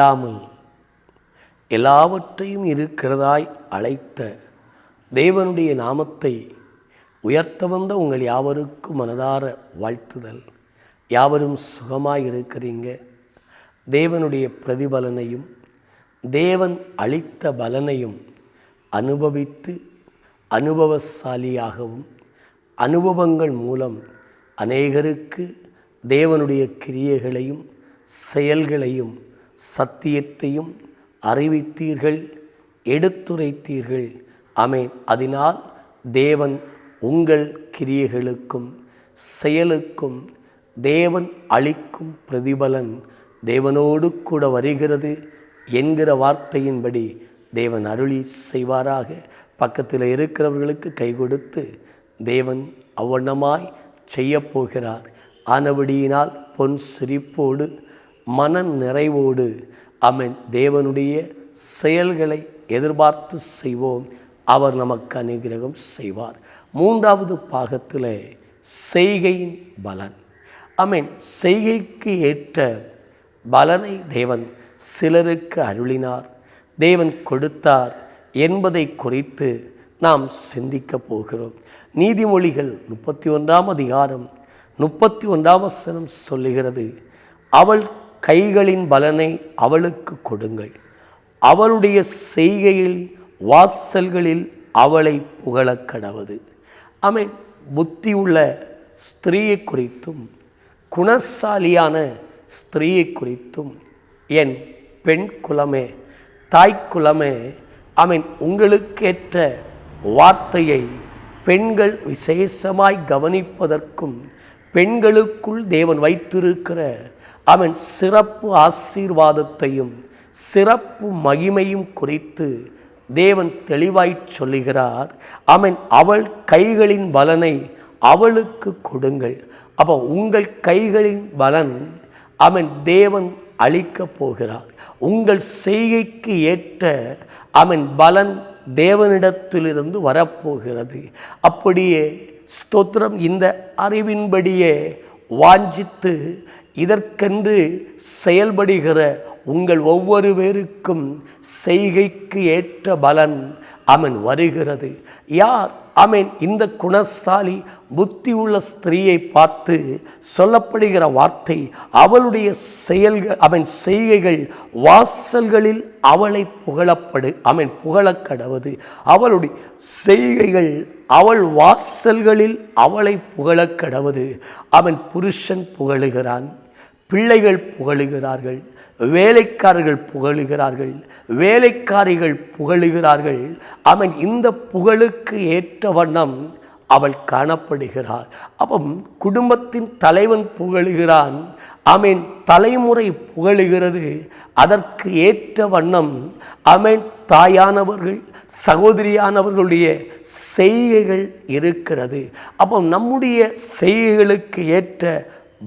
இல்லாமல் எல்லாவற்றையும் இருக்கிறதாய் அழைத்த தேவனுடைய நாமத்தை உயர்த்த வந்த உங்கள் யாவருக்கும் மனதார வாழ்த்துதல். யாவரும் சுகமாக இருக்கிறீங்க. தேவனுடைய பிரதிபலனையும் தேவன் அளித்த பலனையும் அனுபவித்து அனுபவசாலியாகவும் அனுபவங்கள் மூலம் அநேகருக்கு தேவனுடைய கிரியைகளையும் செயல்களையும் சத்தியத்தையும் அறிவித்தீர்கள் எடுத்துரைத்தீர்கள். அமேன் அதனால் தேவன் உங்கள் கிரியைகளுக்கும் செயலுக்கும் தேவன் அளிக்கும் பிரதிபலன் தேவனோடு கூட வருகிறது என்கிற வார்த்தையின்படி தேவன் அருளி செய்வாராக. பக்கத்தில் இருக்கிறவர்களுக்கு கை கொடுத்து தேவன் அவ்வண்ணமாய் செய்யப்போகிறார். ஆனபடியினால் பொன் சிரிப்போடு மன நிறைவோடு அவன் தேவனுடைய செயல்களை எதிர்பார்த்து செய்வோம். அவர் நமக்கு அனுகிரகம் செய்வார். மூன்றாவது பாகத்தில் செய்கையின் பலன். அமீன். செய்கைக்கு ஏற்ற பலனை தேவன் சிலருக்கு அருளினார். தேவன் கொடுத்தார் என்பதை குறித்து நாம் சிந்திக்க போகிறோம். நீதிமொழிகள் முப்பத்தி ஒன்றாம் அதிகாரம் முப்பத்தி ஒன்றாம் வசனம் சொல்லுகிறது. அவள் கைகளின் பலனை அவளுக்கு கொடுங்கள். அவளுடைய செய்கையில் வாசல்களில் அவளை புகழக் கடவது. ஆமென். புத்தி உள்ள ஸ்திரீயை குறித்தும் குணசாலியான ஸ்திரீயை குறித்தும் என் பெண் குலமே தாய்க்குலமே அவன் உங்களுக்கேற்ற வார்த்தையை பெண்கள் விசேஷமாய் கவனிப்பதற்கும் பெண்களுக்குள் தேவன் வைத்திருக்கிற அவன் சிறப்பு ஆசீர்வாதத்தையும் சிறப்பு மகிமையும் குறித்து தேவன் தெளிவாய் சொல்லுகிறார். அவன் அவள் கைகளின் பலனை அவளுக்கு கொடுங்கள். அப்போ உங்கள் கைகளின் பலன் அவன் தேவன் அளிக்கப் போகிறார். உங்கள் செய்கைக்கு ஏற்ற அவன் பலன் தேவனிடத்திலிருந்து வரப்போகிறது. அப்படியே ஸ்தோத்திரம் இந்த அறிவின்படியே வாஞ்சித்து இதற்கென்று செயல்படுகிற உங்கள் ஒவ்வொரு பேருக்கும் செய்கைக்கு ஏற்ற பலன் அவன் வருகிறது. யார்? அவன் இந்த குணசாலி புத்தி உள்ள ஸ்திரீயை பார்த்து சொல்லப்படுகிற வார்த்தை அவளுடைய செயல்கள் அவன் செய்கைகள் வாசல்களில் அவளை புகழப்படு அவன் புகழக்கடவது அவளுடைய செய்கைகள் அவள் வாசல்களில் அவளை புகழக்கடவது அவன் புருஷன் புகழுகிறான். பிள்ளைகள் புகழுகிறார்கள் வேலைக்காரர்கள் புகழுகிறார்கள் வேலைக்காரிகள் புகழுகிறார்கள். அவன் இந்த புகழுக்கு ஏற்ற வண்ணம் அவள் காணப்படுகிறாள். அப்போ குடும்பத்தின் தலைவன் புகழுகிறான் அவன் தலைமுறை புகழுகிறது அதற்கு ஏற்ற வண்ணம் அவன் தாயானவர்கள் சகோதரியானவர்களுடைய செய்கைகள் இருக்கிறது. அப்போ நம்முடைய செய்கைகளுக்கு ஏற்ற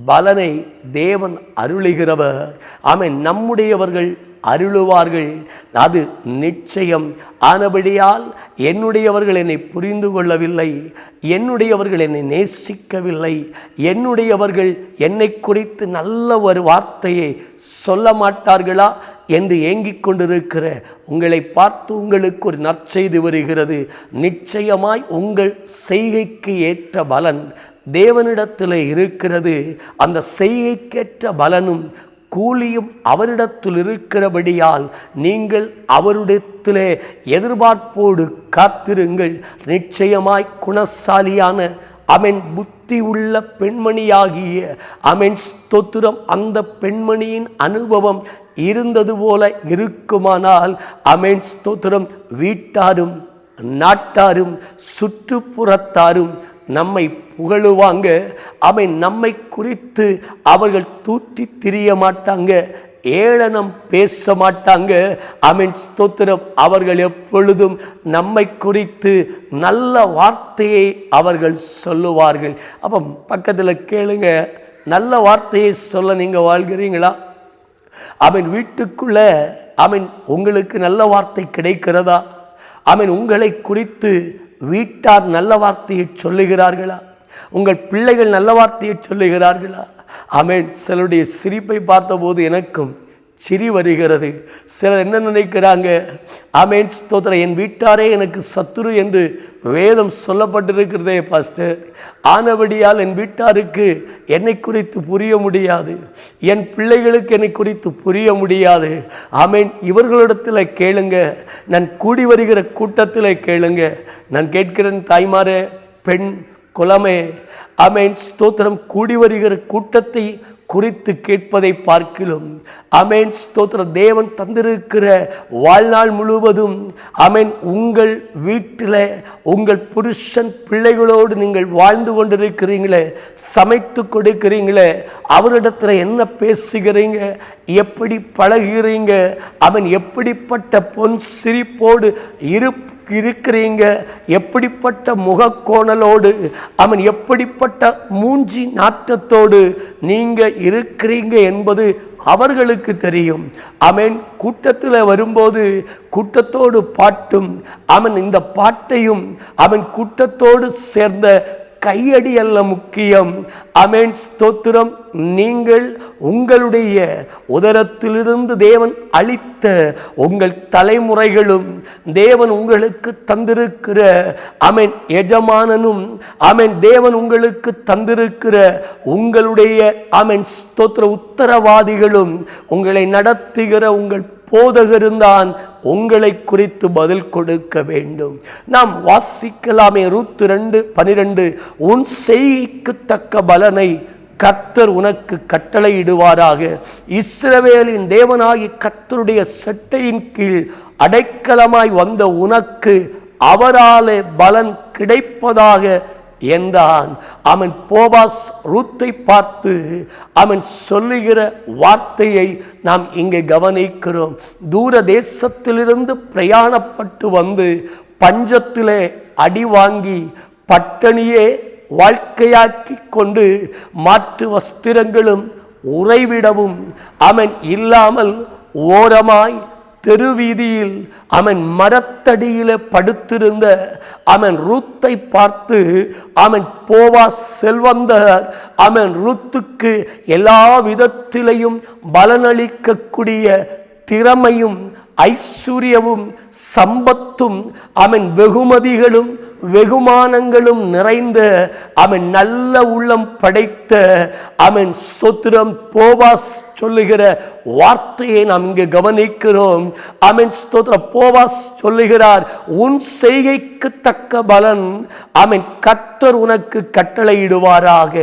பலனை தேவன் அருளுகிறவர். ஆமை நம்முடையவர்கள் அருளுவார்கள். அது நிச்சயம். ஆனபடியால் என்னுடையவர்கள் என்னை புரிந்து கொள்ளவில்லை. என்னுடையவர்கள் என்னை நேசிக்கவில்லை. என்னுடையவர்கள் என்னை குறித்து நல்ல ஒரு வார்த்தையை சொல்ல மாட்டார்களா என்று ஏங்கிக் கொண்டிருக்கிற உங்களை பார்த்து உங்களுக்கு ஒரு நற்செய்தி வருகிறது. நிச்சயமாய் உங்கள் செய்கைக்கு ஏற்ற பலன் தேவனிடத்தில் இருக்கிறது. அந்த செய்கைக்கேற்ற பலனும் கூலியும் அவரிடத்தில் இருக்கிறபடியால் நீங்கள் அவரிடத்திலே எதிர்பார்ப்போடு காத்திருங்கள். நிச்சயமாய் குணசாலியான அமென் புத்தி உள்ள பெண்மணியாகிய அமென் ஸ்தோத்திரம். அந்த பெண்மணியின் அனுபவம் இருந்தது போல இருக்குமானால் அமென் ஸ்தோத்திரம் வீட்டாரும் நாட்டாரும் சுற்றுப்புறத்தாரும் நம்மை புகழுவாங்க. அவன் நம்மை குறித்து அவர்கள் தூற்றி திரிய மாட்டாங்க. ஏளனம் பேச மாட்டாங்க. அவன் ஸ்தோத்திரம் அவர்கள் எப்பொழுதும் நம்மை குறித்து நல்ல வார்த்தையை அவர்கள் சொல்லுவார்கள். அப்போ பக்கத்தில் கேளுங்க. நல்ல வார்த்தையை சொல்ல நீங்கள் வாழ்கிறீங்களா? அவன் வீட்டுக்குள்ளே அவன் உங்களுக்கு நல்ல வார்த்தை கிடைக்கிறதா? அவன் உங்களை குறித்து வீட்டார் நல்ல வார்த்தையை சொல்லுகிறார்களா? உங்கள் பிள்ளைகள் நல்ல வார்த்தையை சொல்லுகிறார்களா? அமேன் சிலருடைய சிரிப்பை பார்த்தபோது எனக்கும் சிரி வருகிறது. சிலர் என்ன நினைக்கிறாங்க? ஆமேன் ஸ்தோத்திரம். என் வீட்டாரே எனக்கு சத்துரு என்று வேதம் சொல்லப்பட்டிருக்கிறதே பாஸ்டர். ஆனபடியால் என் வீட்டாருக்கு என்னை குறித்து புரிய முடியாது. என் பிள்ளைகளுக்கு என்னை குறித்து புரிய முடியாது. ஆமேன் இவர்களிடத்தில் கேளுங்க. நான் கூடி வருகிற கூட்டத்தில் கேளுங்க. நான் கேட்கிறேன் தாய்மாரே பெண் குலமே. ஆமேன் ஸ்தோத்திரம். கூடி வருகிற கூட்டத்தை குறித்து கேட்பதை பார்க்கிலும். அமேன். ஸ்தோத்திர தேவன் தந்திருக்கிற வாழ்நாள் முழுவதும் அமேன் உங்கள் வீட்டில் உங்கள் புருஷன் பிள்ளைகளோடு நீங்கள் வாழ்ந்து கொண்டிருக்கிறீங்களே சமைத்து கொடுக்கிறீங்களே அவரிடத்தில் என்ன பேசுகிறீங்க எப்படி பழகிறீங்க அவன் எப்படிப்பட்ட பொன் சிரிப்போடு இரு இருக்கிறீங்க? எப்படிப்பட்ட முகக்கோணலோடு அவன் எப்படிப்பட்ட மூஞ்சி நாட்டத்தோடு நீங்கள் இருக்கிறீங்க என்பது அவர்களுக்கு தெரியும். அவன் கூட்டத்தில் வரும்போது கூட்டத்தோடு பாட்டும் அவன் இந்த பாட்டையும் அவன் கூட்டத்தோடு சேர்ந்த கையடி அல்ல முக்கியம். அமேன் ஸ்தோத்திரம். நீங்கள் உங்களுடைய உதரத்திலிருந்து தேவன் அளித்த உங்கள் தலைமுறைகளும் தேவன் உங்களுக்கு தந்திருக்கிற அமேன் எஜமானனும் அமேன் தேவன் உங்களுக்கு தந்திருக்கிற உங்களுடைய அமேன் ஸ்தோத்திர உத்தரவாதிகளும் உங்களை நடத்துகிற உங்கள் போதகருந்தான் உங்களை குறித்து பதில் கொடுக்க வேண்டும். நாம் வாசிக்கலாமே ரூத்து ரெண்டு பனிரெண்டு. உன் செய்கைக்கு தக்க பலனை கர்த்தர் உனக்கு கட்டளையிடுவாராக. இஸ்ரவேலின் தேவனாகி கர்த்தருடைய சட்டையின் கீழ் அடைக்கலமாய் வந்த உனக்கு அவராலே பலன் கிடைப்பதாக என்றான் அவன் போபாஸ் ரூத்தை பார்த்து அவன் சொல்லுகிற வார்த்தையை நாம் இங்கே கவனிக்கிறோம். தூர தேசத்திலிருந்து பிரயாணப்பட்டு வந்து பஞ்சத்திலே அடி வாங்கி பட்டணியே வாழ்க்கையாக்கி கொண்டு மாற்று வஸ்திரங்களும் உறைவிடவும் அவன் இல்லாமல் ஓரமாய் தெருவீதியில் அவன் மரத்தடியில படுத்திருந்த அவன் ரூத்தை பார்த்து அவன் போவா செல்வந்தர் அவன் ரூத்துக்கு எல்லா விதத்திலையும் பலனளிக்கக்கூடிய திறமையும் ஐஸ்வர்யமும் சம்பத்தும் அவன் வெகுமதிகளும் வெகுமானங்களும் நிறைந்த அவன் நல்ல உள்ளம் படைத்த அவன் ஸ்தோத்திரம் போவாஸ் சொல்லுகிற வார்த்தையை நாம் இங்கே கவனிக்கிறோம். அவன் ஸ்தோத்திர போவாஸ் சொல்லுகிறார் உன் செய்கைக்கு தக்க பலன் அவன் கத்தர் உனக்கு கட்டளையிடுவாராக.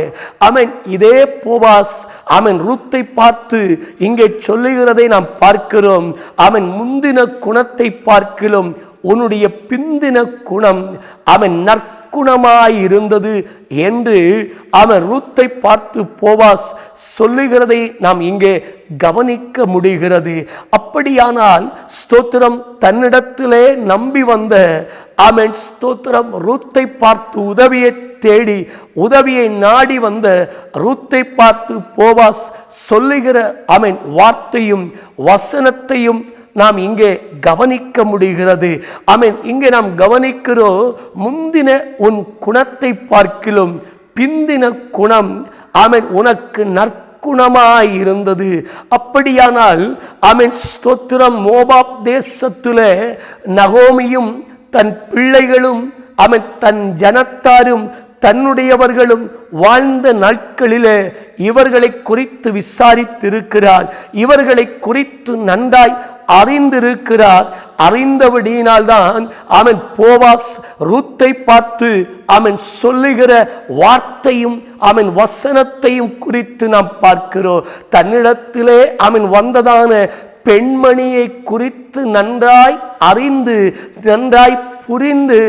அவன் இதே போவாஸ் அவன் ரூத்தை பார்த்து இங்கே சொல்லுகிறதை நாம் பார்க்கிறோம். அவன் முந்தின குணத்தை பார்க்கிறோம் உன்னுடைய பிந்தின குணம் அவன் நற்குணமாயிருந்தது என்று அவன் ரூத்தை பார்த்து போவாஸ் சொல்லுகிறதை நாம் இங்கே கவனிக்க முடிகிறது. அப்படியானால் ஸ்தோத்திரம் தன்னிடத்திலே நம்பி வந்த அவன் ஸ்தோத்திரம் ரூத்தை பார்த்து உதவியை தேடி உதவியை நாடி வந்த ரூத்தை பார்த்து போவாஸ் சொல்லுகிற அவன் வார்த்தையும் வசனத்தையும் நாம் இங்கே கவனிக்க முடிகிறது. ஆமென். இங்கே நாம் கவனிக்கிறோம் முந்தின உன் குணத்தை பார்க்கிலும் பிந்தின குணம் ஆமீன் உனக்கு நற்குணமாயிருந்தது அப்படியானால் ஆமீன் ஸ்தோத்திரம் மோபாப் தேசத்திலே நகோமியும் தன் பிள்ளைகளும் அவன் தன் ஜனத்தாரும் தன்னுடையவர்களும் வாழ்ந்த நாட்களிலே இவர்களை குறித்து விசாரித்திருக்கிறார். இவர்களை குறித்து நன்றாய் அறிந்திருக்கிறார். அறிந்தபடியினால்தான் அவன் போவாஸ் ரூத்தை பார்த்து அவன் சொல்லுகிற வார்த்தையும் அவன் வசனத்தையும் குறித்து நாம் பார்க்கிறோம். தன்னிடத்திலே அவன் வந்ததான பெண்மணியை குறித்து நன்றாய் அறிந்து நன்றாய் புரிந்து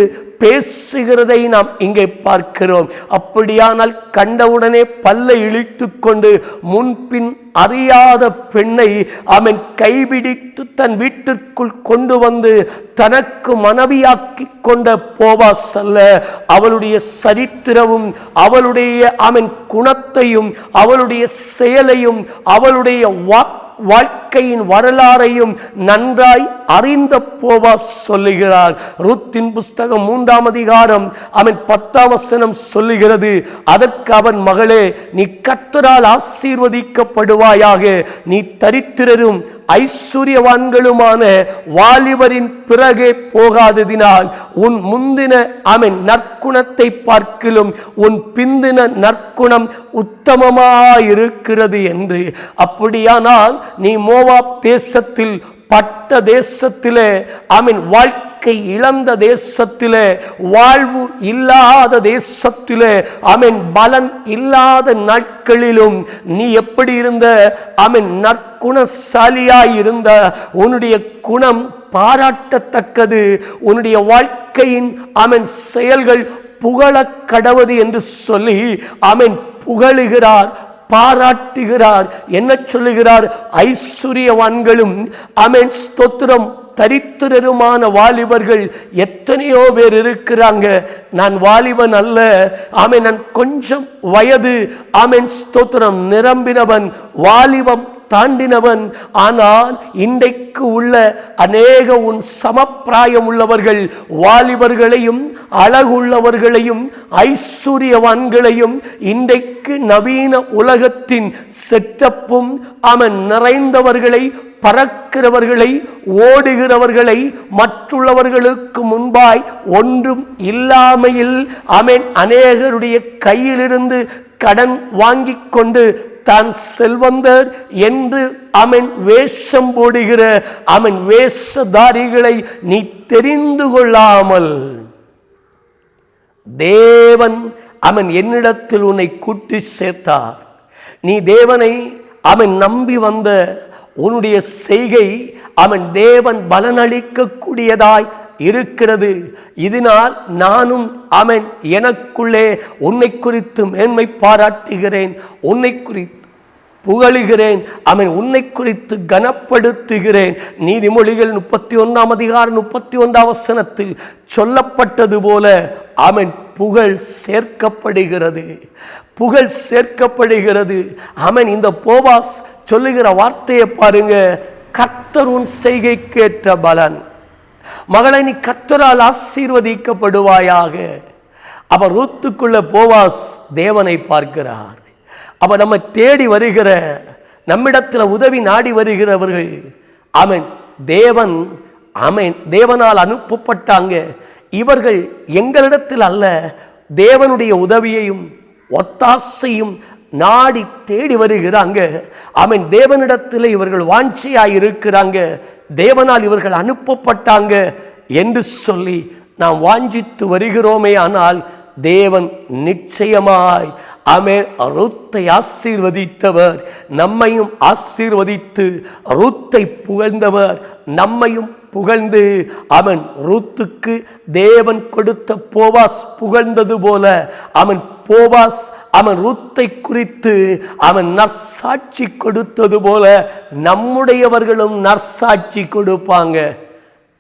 பேசுகிறதை நாம் இங்கே பார்க்கிறோம். அப்படியானால் கண்டவுடனே பல்லை இழித்து கொண்டு முன்பின் அறியாத பெண்ணை அவன் கைபிடித்து தன் வீட்டிற்குள் கொண்டு வந்து தனக்கு மனைவியாக்கி கொண்ட போவாஸ் அல்ல. அவளுடைய சரித்திரமும் அவளுடைய அவன் குணத்தையும் அவளுடைய செயலையும் அவளுடைய வாக்கு வாழ்க்கையின் வரலாறையும் நன்றாய் அறிந்த போவா சொல்லுகிறார். ருத்தின் புஸ்தகம் மூன்றாம் அதிகாரம் அவன் பத்தாம் வசனம் சொல்லுகிறது அதற்கு அவன் மகளே நீ கத்தரால் ஆசீர்வதிக்கப்படுவாயாக நீ தரித்திரரும் ஐஸ்வர்யவான்களுமான வாலிபரின் பிறகே போகாததினால் உன் முந்தின அவன் நற்குணத்தை பார்க்கிலும் உன் பிந்தின நற்குணம் உத்தமமாயிருக்கிறது என்று. அப்படியானால் நீ மோவாப் தேசத்தில் பட்ட தேசத்திலே அவன் வாழ்க்கை இழந்த தேசத்திலே வாழ்வு இல்லாத தேசத்திலே அவன் பலன் இல்லாத நாட்களிலும் நீ எப்படி இருந்த? அவன் நற்குணசாலியாய் இருந்த. உன்னுடைய குணம் பாராட்டத்தக்கது. உன்னுடைய வாழ்க்கையின் அவன் செயல்கள் புகழக் கடவது என்று சொல்லி அவன் புகழுகிறார் பாராட்டுகிறார். என்ன சொல்லுகிறார்? ஐஸ்வர்யவான்களும் அவன் ஸ்தோத்திரம் தரித்திரருமான வாலிபர்கள் எத்தனையோ பேர் இருக்கிறாங்க. நான் வாலிபன் அல்ல. ஆமை நான் கொஞ்சம் வயது. ஆமேன். ஸ்தோத்திரம். நிரம்பினவன் வாலிபம் தாண்டினவன். ஆனால் இன்றைக்கு உள்ள அநேக உன் சமப்பிராயம் உள்ளவர்கள் வாலிபர்களையும் அழகுள்ளவர்களையும் ஐஸ்வர்யவான்களையும் இன்றைக்கு நவீன உலகத்தின் செட்டப்பும் அவன் நிறைந்தவர்களை பறக்கிறவர்களை ஓடுகிறவர்களை மற்றுள்ளவர்களுக்கு முன்பாய் ஒன்றும் இல்லாமையில் அவன் அநேகருடைய கையிலிருந்து கடன் வாங்கி கொண்டு தான் செல்வந்தர் என்று அவன் வேஷம் போடுகிற அவன் வேஷதாரிகளை நீ தெரிந்து கொள்ளாமல். தேவன் அவன் என்னிடத்தில் உன்னை கூட்டி சேர்த்தார். நீ தேவனை அவன் நம்பி வந்த உன்னுடைய செய்கை அவன் தேவன் பலனளிக்கக்கூடியதாய் இருக்கிறது. இதனால் நானும் அவன் எனக்குள்ளே உன்னை குறித்து மேன்மை பாராட்டுகிறேன் உன்னை குறித்து புகழுகிறேன் அவன் உன்னை குறித்து கனப்படுத்துகிறேன். நீதிமொழிகள் முப்பத்தி ஒன்றாம் அதிகாரம் முப்பத்தி ஒன்றாம் வசனத்தில் சொல்லப்பட்டது போல அவன் புகழ் சேர்க்கப்படுகிறது. புகழ் சேர்க்கப்படுகிறது. அவன் இந்த போவாஸ் சொல்லுகிற வார்த்தையை பாருங்க. கர்த்தர் உன் செய்கைக்கேற்ற பலன். மகளை நீ கர்த்தரால் ஆசீர்வதிக்கப்படுவாயாக. அவர் ரூத்துக்குள்ள போவாஸ் தேவனை பார்க்கிறார். அவ நம்ம தேடி வருகிற நம்மிடத்தில் உதவி நாடி வருகிறவர்கள் அவன் தேவன் அவன் தேவனால் அனுப்பப்பட்டாங்க. இவர்கள் எங்களிடத்தில் அல்ல. தேவனுடைய உதவியையும் ஒத்தாசையும் நாடி தேடி வருகிறாங்க. அவன் தேவனிடத்தில் இவர்கள் வாஞ்சியாய் இருக்கிறாங்க தேவனால் இவர்கள் அனுப்பப்பட்டாங்க என்று சொல்லி நாம் வாஞ்சித்து வருகிறோமே ஆனால் தேவன் நிச்சயமாய் அமே ரூத்தை ஆசீர்வதித்தவர். நம்மையும் ஆசீர்வதித்து ரூத்தை புகழ்ந்தவர். நம்மையும் புகழ்ந்து அவன் ரூத்துக்கு தேவன் கொடுத்த போவாஸ் புகழ்ந்தது போல அவன் போவாஸ் அவன் ரூத்தை குறித்து அவன் நற்சாட்சி கொடுத்தது போல நம்முடையவர்களும் நற்சாட்சி கொடுப்பாங்க.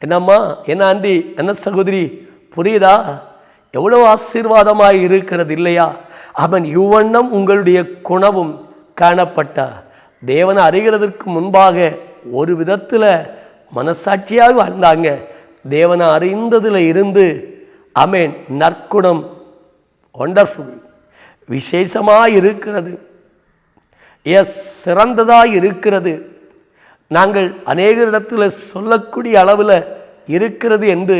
என்னம்மா என்ன ஆண்டி என்ன சகோதரி புரியுதா? எவ்வளோ ஆசீர்வாதமாக இருக்கிறது இல்லையா? அவன் இவ்வண்ணம் உங்களுடைய குணவும் காணப்பட்டார் தேவனை அறிகிறதற்கு முன்பாக ஒரு விதத்தில் மனசாட்சியாக வாழ்ந்தாங்க. தேவனை அறிந்ததில் இருந்து அமேன் நற்குணம் ஒண்டர்ஃபுல் விசேஷமாக இருக்கிறது. எஸ் சிறந்ததாக இருக்கிறது. நாங்கள் அநேகரிடத்தில் சொல்லக்கூடிய அளவில் இருக்கிறது என்று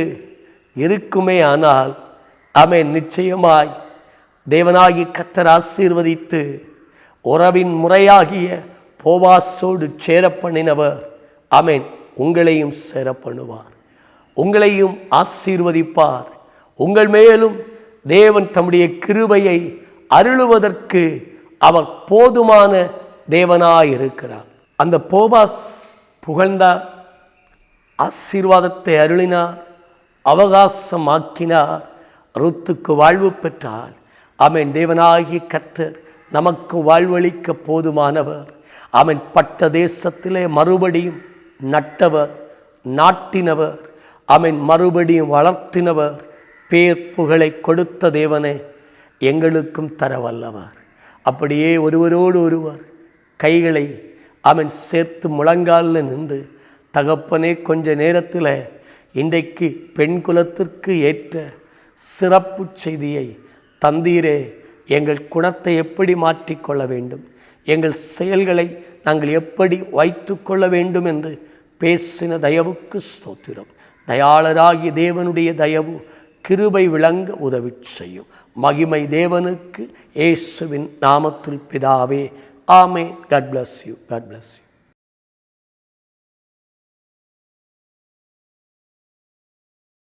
இருக்குமே ஆனால் அமேன் நிச்சயமாய் தேவனாகி கத்தர் ஆசீர்வதித்து உறவின் முறையாகிய போவாசோடு சேர பண்ணினவர் ஆமென். உங்களையும் சிறப்பண்ணுவார் உங்களையும் ஆசீர்வதிப்பார். உங்கள் மேலும் தேவன் தம்முடைய கிருபையை அருளுவதற்கு அவர் போதுமான தேவனாயிருக்கிறார். அந்த போபாஸ் புகழ்ந்தார் ஆசீர்வாதத்தை அருளினார் அவகாசமாக்கினார் ருத்துக்கு வாழ்வு பெற்றால் அவன் தேவனாகி கத்தர் நமக்கு வாழ்வளிக்க போதுமானவர். அவன் பட்ட தேசத்திலே மறுபடியும் நட்டவர் நாட்டினவர் அவன் மறுபடியும் வளர்த்தினவர் பேர் புகழை கொடுத்த தேவனே எங்களுக்கும் தர வல்லவர் அப்படியே ஒருவரோடு ஒருவர் கைகளை அவன் சேர்த்து முழங்காலில் நின்று தகப்பனே கொஞ்ச நேரத்தில் இன்றைக்கு பெண் குலத்திற்கு ஏற்ற சிறப்பு செய்தியை தந்தீரே. எங்கள் குணத்தை எப்படி மாற்றிக்கொள்ள வேண்டும்? எங்கள் செயல்களை நாங்கள் எப்படி வைத்து கொள்ள வேண்டும் என்று பேசின தயவுக்கு ஸ்தோத்திரம். தயாளராகிய தேவனுடைய தயவு கிருபை விளங்க உதவி செய்யும். மகிமை தேவனுக்கு இயேசுவின் நாமத்தில் பிதாவே. ஆமே God bless you God bless you